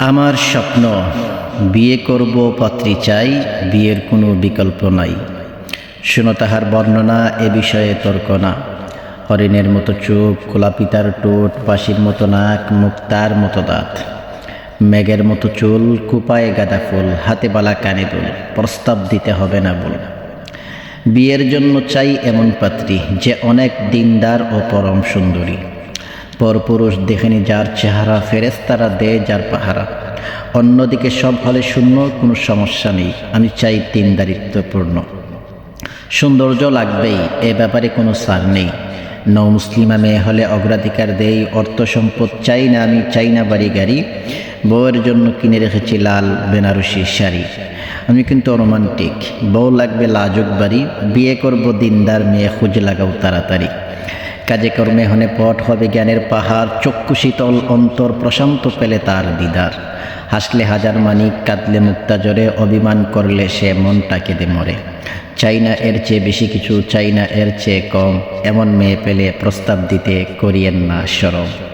আমার স্বপ্ন, বিয়ে করব পাত্রী চাই, বিয়ের কোনো বিকল্প নাই। শুনো তাহার বর্ণনা, এ বিষয়ে তর্ক না। হরিণের মতো চোখ খোলাপিতার টোট পাশির মতো নাক, মুক্তার মতো দাঁত। মেঘের মতো চুল, কুপায়ে গাঁদা ফুল, হাতে বালা কানে দুল, প্রস্তাব দিতে হবে না বল। বিয়ের জন্য চাই এমন পাত্রী, যে অনেক দিনদার ও পরম সুন্দরী। পরপুরুষ দেখেনি যার চেহারা ফেরেস্তারা দেয় যার পাহারা। অন্যদিকে সব হলে শূন্য, কোনো সমস্যা নেই। আমি চাই দিনদারিত্বপূর্ণ সৌন্দর্য লাগবেই, এ ব্যাপারে কোনো সার নেই। নৌ মুসলিমা মেয়ে হলে অগ্রাধিকার দেই, অর্থ সম্পদ চাই না, আমি চাই না বাড়ি গাড়ি। বউয়ের জন্য কিনে রেখেছি লাল বেনারসি শাড়ি। আমি কিন্তু রোমান্টিক বউ লাগবে লাজুক বাড়ি, বিয়ে করব দিনদার মেয়ে, খুঁজে লাগাও তাড়াতাড়ি। কাজে কর্মে হনে পট হবে জ্ঞানের পাহাড়, চক্ষু শীতল, অন্তর প্রশান্ত পেলে তার দিদার। হাসলে হাজার মানিক, কাঁদলে মুক্তা জরে অভিমান করলে সে মনটা কেঁদে মরে। চাই না এর চেয়ে বেশি কিছু, চাই না এর চেয়ে কম, এমন মেয়ে পেলে প্রস্তাব দিতে করিয়েন না সরব।